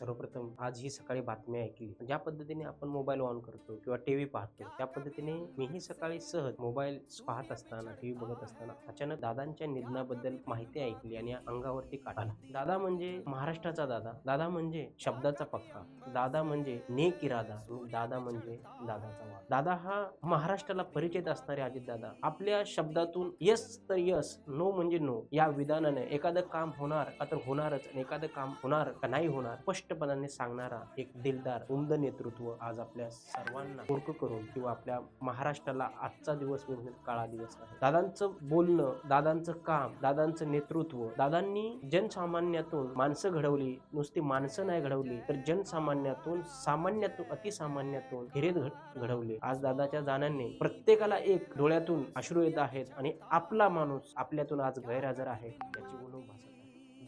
सर्वप्रथम आज ही सकाळी बातमी ऐकली. ज्या पद्धतीने आपण मोबाईल ऑन करतो किंवा टीव्ही पाहतो त्या पद्धतीने मीही सकाळी सहज मोबाईल पाहत असताना टीव्ही बघत असताना अचानक दादांच्या निधनाबद्दल माहिती ऐकली आणि अंगावरती काढला. दादा म्हणजे महाराष्ट्राचा दादा. दादा म्हणजे शब्दाचा पक्का. दादा म्हणजे नेक इरादा. दादा म्हणजे दादाचा वाद. दादा हा महाराष्ट्राला परिचित असणारे अजित दादा. आपल्या शब्दातून यस तर यस नो म्हणजे नो या विधानाने एखादं काम होणार का तर होणारच आणि एखादं काम होणार का नाही होणार स्पष्टपणाने सांगणारा एक दिलदार उमद नेतृत्व आज आपल्या सर्वांना ओळख करून किंवा आपल्या महाराष्ट्राला आजचा दिवस म्हणजे काळा दिवस आहे. दादांचं बोलणं दादांचं काम दादांचं नेतृत्व दादांनी जनसामान्यातून माणसं घडवली नुसती माणसं नाही घडवली तर जनसामान्यातून सामान्यातून अतिसामान्यातून हिरेत घडवले. आज दादाच्या जाण्याने प्रत्येकाला एक डोळ्यातून अश्रू येत आहेत आणि आपला माणूस आपल्यातून आज गैरहजर आहे याची आहे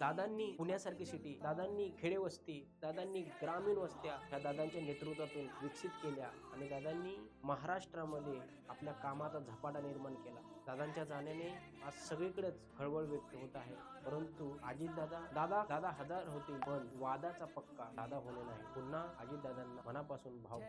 दादांनी पुण्यासारखी सिटी दादांनी खेडेवस्ती दादांनी ग्रामीण वस्त्या ह्या दादांच्या नेतृत्वातून विकसित केल्या आणि दादांनी महाराष्ट्रामध्ये आपल्या कामाचा झपाटा निर्माण केला. दादांच्या जाण्याने आज सगळीकडेच खळबळ व्यक्त होत आहे. परंतु अजित दादा दादा दादा हजार होते पण वादाचा पक्का दादा होणे नाही. पुन्हा अजित दादांना मनापासून भाव